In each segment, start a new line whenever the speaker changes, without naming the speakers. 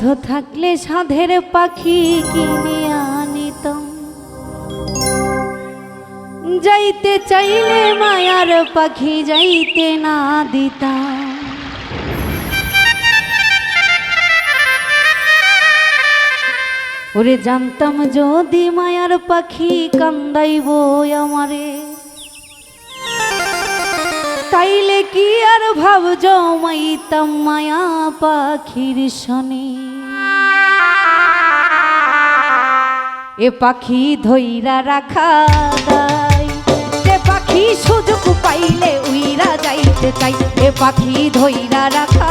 সাধ্য থাকলে সাধের পাখি কিনে আনিতাম। যাইতে চাইলে মায়ার পাখি যাইতে না দিতাম। ওরে জানতাম যদি মায়ার পাখি কান্দাইব আমারে। তাইলে কি আর ভাব জমাইতাম মায়া পাখির শনি? এ পাখি ধৈরা রাখা দাই যে পাখি সুযোগ পাইলে উইরা যাইতে চাই। এ পাখি ধৈরা রাখা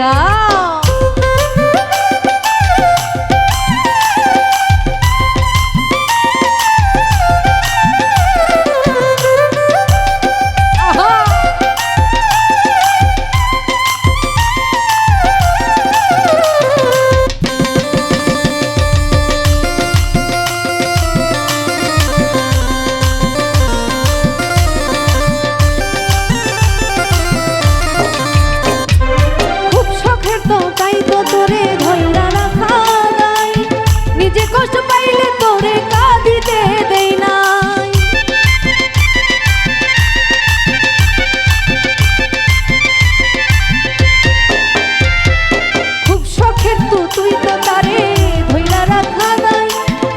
দিতে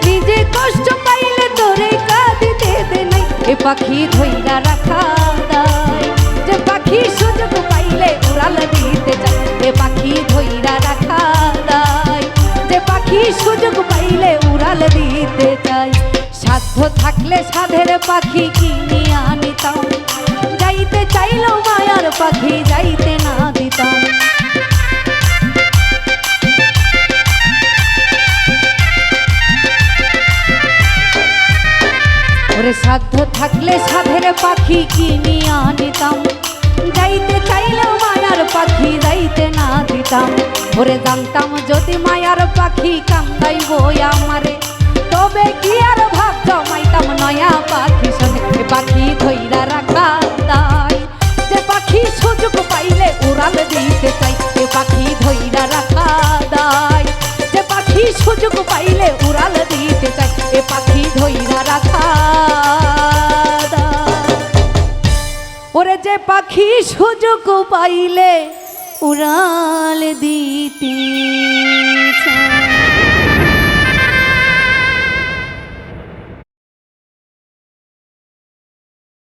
নিজে কষ্ট পাইলে তোরে কাঁদিতে দে নাই। এ পাখি ধইরা রাখা নাই। যে পাখি সুযোগ পাইলে উড়াল দিতে যায় এ পাখি ধইরা রাখা নাই। যে পাখি সুযোগ পাইলে উড়াল দিতে চাই সাধ্য থাকলে সাধের পাখি কিনে আনিতাম। যাইতে চাইলেও মায়ার পাখি, যাইতে থাকলে সাধের পাখি কিনি আনিতাম। যাইতে চাইলেও মায়ার পাখি যাইতে না দিতাম। ভরে জানতাম যদি মায়ার পাখি কান্দাইব আমারে, তবে কি আর ওরে যে পাখি সুযোগ পাইলে উড়াল দিতে